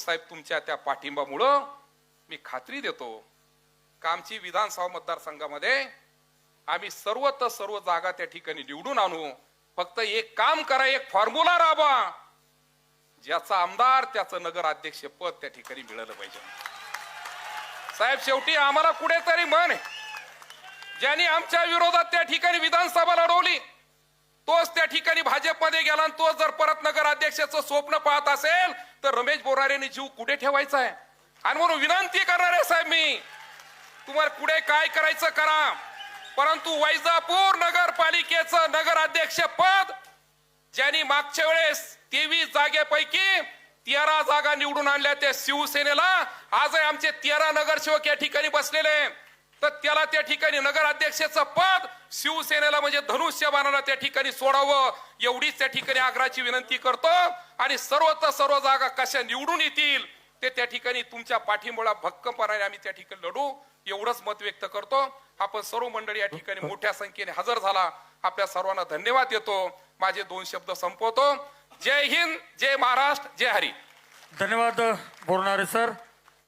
साहेब तुमच्या त्या पाठिंबामुळं मी खात्री देतो कामची विधानसभा मतदारसंघामध्ये आम्ही सर्व तर सर्व जागा त्या ठिकाणी निवडून आणू. फक्त एक काम करा एक फॉर्म्युला राबा ज्याचा आमदार त्याचं नगराध्यक्ष पद त्या ठिकाणी मिळालं पाहिजे. साहेब शेवटी आम्हाला कुठेतरी मन ज्यांनी आमच्या विरोधात त्या ठिकाणी विधानसभा लढवली मध्ये गेला आणि जर परत नगराध्यक्षाचं स्वप्न पाहत असेल तर रमेश बोरारेने जीव कुठे ठेवायचा आहे? आणि म्हणून विनंती करणार आहे साहेब मी तुम्हाला पुढे काय करायचं करा. परंतु वैजापूर नगरपालिकेचं नगराध्यक्ष पद ज्यांनी मागच्या वेळेस तेवीस जागेपैकी तेरा जागा निवडून आणल्या त्या शिवसेनेला आज आमचे तेरा नगरसेवक या ठिकाणी बसलेले. तर त्याला त्या ठिकाणी नगर अध्यक्षाचं पद शिवसेनेला म्हणजे धनुष्य बाणाला त्या ठिकाणी सोडावं एवढीच त्या ठिकाणी आग्राची विनंती करतो. आणि सर्व सर्व जागा कशा निवडून येतील ते त्या ठिकाणी तुमच्या पाठिंबोळा भक्कमपणाने आम्ही त्या ठिकाणी लढू एवढंच मत व्यक्त करतो. आपण सर्व मंडळी या ठिकाणी मोठ्या संख्येने हजर झाला. आपल्या सर्वांना धन्यवाद देतो. माझे दोन शब्द संपवतो. जय हिंद जय महाराष्ट्र जय हरी. धन्यवाद बोलणारे सर.